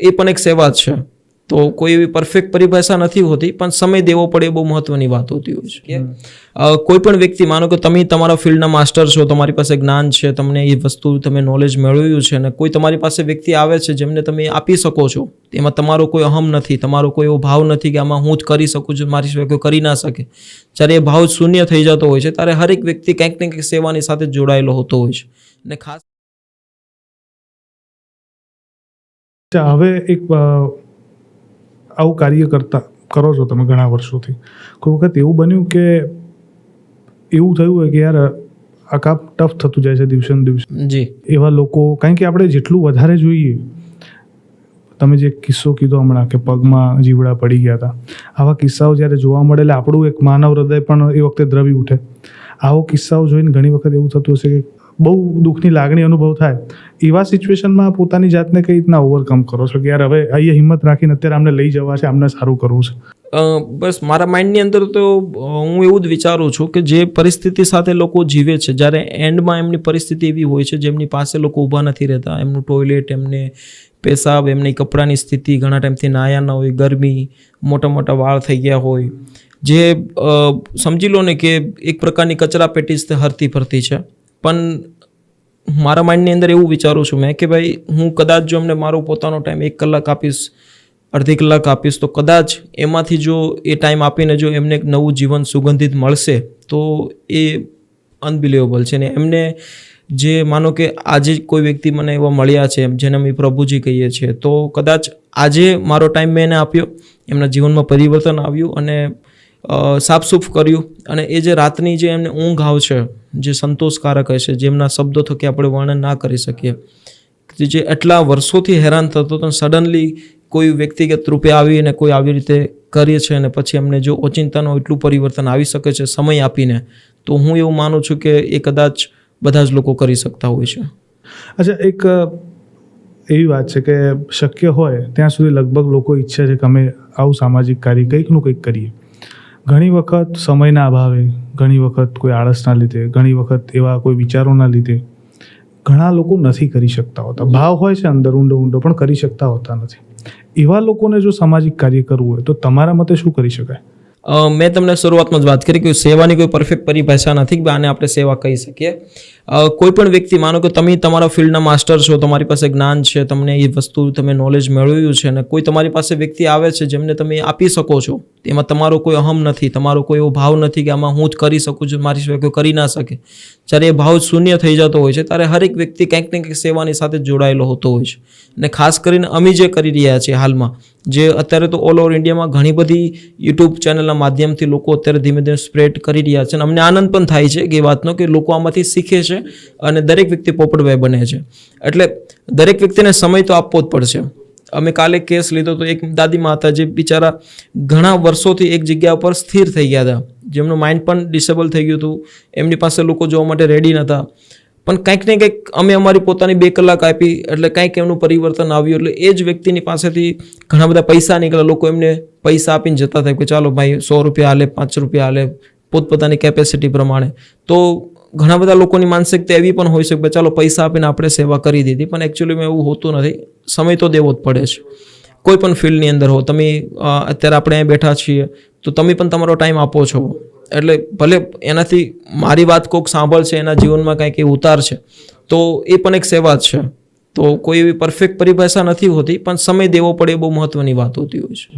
એ પણ એક સેવા જ છે. તો કોઈ એવી પરફેક્ટ પરિભાષા નથી હોતી પણ સમય દેવો પડે એ બહુ મહત્વની વાત હોતી હોય છે. કે કોઈ પણ વ્યક્તિ માનો કે તમે તમારા ફિલ્ડના માસ્ટર છો તમારી પાસે જ્ઞાન છે તમને એ વસ્તુ તમે નોલેજ મેળવ્યું છે અને કોઈ તમારી પાસે વ્યક્તિ આવે છે જેમને તમે આપી શકો છો એમાં તમારો કોઈ અહમ નથી તમારો કોઈ એવો ભાવ નથી કે આમાં હું જ કરી શકું છું મારી સિવાય કોઈ કરી ના શકે. જ્યારે એ ભાવ શૂન્ય થઈ જતો હોય છે ત્યારે હરેક વ્યક્તિ કંઈક ને કંઈક સેવાની સાથે જોડાયેલો હોતો હોય છે. અને ખાસ અચ્છા હવે એક આવું કાર્ય કરતા કરો છો તમે ઘણા વર્ષોથી. કોઈ વખત એવું બન્યું કે એવું થયું હોય કે યાર આ કામ ટફ થતું જાય છે દિવસે ને દિવસે? જી. એવા લોકો કારણ કે આપણે જેટલું વધારે જોઈએ તમે જે કિસ્સો કીધો હમણાં કે પગમાં જીવડા પડી ગયા હતા આવા કિસ્સાઓ જ્યારે જોવા મળે એટલે આપણું એક માનવ હૃદય પણ એ વખતે દ્રવી ઉઠે. આવો કિસ્સાઓ જોઈને ઘણી વખત એવું થતું હશે કે બહુ દુઃખની લાગણી અનુભવ થાય એવા સિચ્યુએશનમાં પોતાની જાતને કઈ રીતના ઓવરકમ કરો છો કે યાર હવે અહીંયા હિંમત રાખીને અત્યારે આમને લઈ જવા છે, આમને સારું કરવું છે? બસ મારા માઇન્ડની અંદર તો હું એવું જ વિચારું છું કે જે પરિસ્થિતિ સાથે લોકો જીવે છે, જ્યારે એન્ડમાં એમની પરિસ્થિતિ એવી હોય છે, જેમની પાસે લોકો ઊભા નથી રહેતા, એમનું ટોયલેટ એમને પેશાબ, એમની કપડાની સ્થિતિ ઘણા ટાઈમથી નાયા ન હોય, ગરમી, મોટા મોટા વાળ થઈ ગયા હોય. જે સમજી લો ને કે એક પ્રકારની કચરા પેટી તે હરતી ફરતી છે. પણ મારા માઇન્ડની અંદર એવું વિચારું છું મેં કે ભાઈ, હું કદાચ જો એમને મારો પોતાનો ટાઈમ એક કલાક આપીશ, અડધી કલાક આપીશ, તો કદાચ એમાંથી જો એ ટાઈમ આપીને જો એમને એક નવું જીવન સુગંધિત મળશે, તો એ અનબિલિવેબલ છે. ને એમને જે માનો કે આજે કોઈ વ્યક્તિ મને એવા મળ્યા છે, જેને અમે પ્રભુજી કહીએ છીએ, તો કદાચ આજે મારો ટાઈમ મેં એને આપ્યો, એમના જીવનમાં પરિવર્તન આવ્યું અને સાફસૂફ કર્યું અને એ જે રાતની જે એમને ઊંઘ આવશે, જે સંતોષકારક હશે, જેમના શબ્દો થકી આપણે વર્ણન ના કરી શકીએ, જે એટલા વર્ષોથી હેરાન થતો તો સડનલી કોઈ વ્યક્તિગત રૂપે આવીને કોઈ આવી રીતે કરીએ છે અને પછી એમને જો ઓચિંતાનું એટલું પરિવર્તન આવી શકે છે, સમય આપીને, તો હું એવું માનું છું કે એ કદાચ બધા જ લોકો કરી શકતા હોય છે. અચ્છા, એક એવી વાત છે કે શક્ય હોય, ત્યાં સુધી લગભગ લોકો ઈચ્છે છે કે અમે આવું સામાજિક કાર્ય કંઈકનું કંઈક કરીએ. ઘણી વખત સમયના અભાવે, ઘણી વખત કોઈ આળસના લીધે, ઘણી વખત એવા કોઈ વિચારોના લીધે ઘણા લોકો નથી કરી શકતા હોતા. ભાવ હોય છે અંદર ઊંડો ઊંડો, પણ કરી શકતા હોતા નથી. એવા લોકોને જો સામાજિક કાર્ય કરવું હોય તો તમારા મતે શું કરી શકાય? મેં તમને શરૂઆતમાં જ વાત કરી કે સેવાની કોઈ પરફેક્ટ પરિભાષા નથી કે આને આપણે સેવા કહી શકીએ. કોઈ પણ વ્યક્તિ, માનો કે તમે તમારા ફિલ્ડના માસ્ટર છો, તમારી પાસે જ્ઞાન છે, તમને એ વસ્તુ, તમે નોલેજ મેળવ્યું છે અને કોઈ તમારી પાસે વ્યક્તિ આવે છે જેમને તમે આપી શકો છો એમાં તમારો કોઈ અહમ નથી, તમારો કોઈ એવો ભાવ નથી કે આમાં હું જ કરી શકું છું, મારી સિવાય કોઈ કરી ના શકે. જ્યારે એ ભાવ શૂન્ય થઈ જતો હોય છે, ત્યારે હરેક વ્યક્તિ કંઈક ને કંઈક સેવાની સાથે જોડાયેલો હોતો હોય છે. અને ખાસ કરીને અમે જે કરી રહ્યા છીએ હાલમાં, જે અત્યારે તો ઓલ ઓવર ઇન્ડિયામાં ઘણી બધી યુટ્યુબ ચેનલના માધ્યમથી લોકો અત્યારે ધીમે ધીમે સ્પ્રેડ કરી રહ્યા છે અને અમને આનંદ પણ થાય છે કે વાતનો કે લોકો આમાંથી શીખે છે અને દરેક વ્યક્તિ પોપટભાઈ બને છે. એટલે દરેક વ્યક્તિને સમય તો આપવો જ પડશે. અમે કાલે કેસ લીધો તો એક દાદીમાં હતા જે બિચારા ઘણા વર્ષોથી એક જગ્યા પર સ્થિર થઈ ગયા હતા. જેમનું માઇન્ડ પણ ડિસેબલ થઈ ગયું હતું. એમની પાસે લોકો જોવા માટે રેડી નહોતા. પણ કંઈક ને કંઈક અમે અમારી પોતાની બે કલાક આપી, એટલે કંઈક એમનું પરિવર્તન આવ્યું, એટલે એ જ વ્યક્તિની પાસેથી ઘણા બધા પૈસા નીકળ્યા. લોકો એમને પૈસા આપીને જતા થાય કે ચાલો ભાઈ, સો રૂપિયા હાલે પાંચ રૂપિયા હાલે પોતપોતાની કેપેસિટી પ્રમાણે. તો ઘણા બધા લોકોની માનસિકતા એવી પણ હોઈ શકે કે ચાલો પૈસા આપીને આપણે સેવા કરી દીધી. પણ એકચ્યુઅલીમાં એવું હોતું નથી. સમય તો દેવો જ પડે છે. કોઈ પણ ફિલ્ડની અંદર હો, તમે અત્યારે આપણે અહીંયા બેઠા છીએ, તો તમે પણ તમારો ટાઈમ આપો છો. એટલે ભલે એનાથી મારી વાત કોઈક સાંભળશે એના જીવનમાં કંઈક ઉતાર છે, તો એ પણ એક સેવા જ છે. તો કોઈ એવી પરફેક્ટ પરિભાષા નથી હોતી, પણ સમય દેવો પડે એ બહુ મહત્વની વાત હોતી હોય છે.